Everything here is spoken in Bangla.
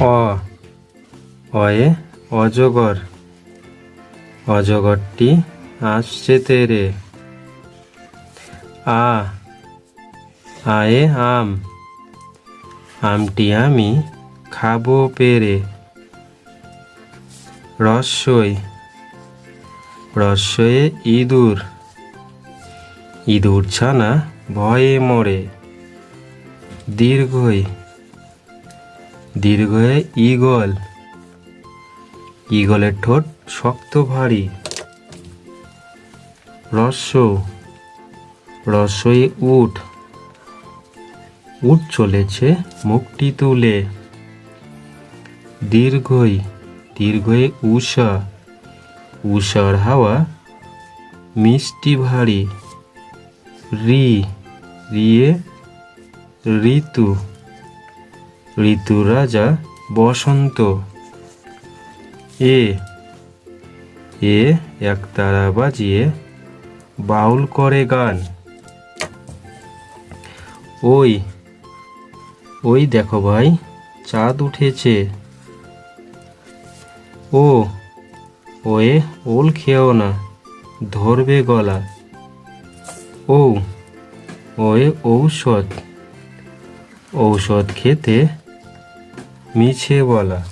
অ, অয়ে, অজগর। অজগরটি আসছে তেরে। আ, আয়ে আম। আমটি আমি খাব পেরে। রস্যই রস্যয়ে ইঁদুর। ইঁদুর ছানা ভয়ে মরে। দীর্ঘই দীর্ঘয়ে ঈগল। ঈগলের ঠোঁট শক্ত ভারী। রস্য রস্যই উঠ। উঠ চলেছে মুখটি তুলে। দীর্ঘই দীর্ঘয়ে উষা। উষার হাওয়া মিষ্টি ভারী। রি, রিয়ে ঋতু। ঋতু রাজা বসন্ত। এ এ একতারা বাজিয়ে বাউল করে গান। ওই ওই দেখো ভাই, চাঁদ উঠেছে। ও, ওয়ে ওল খেও না, ধরবে গলা। ও, ওয়ে ঔষধ ঔষধ খেতে মিছে বলা।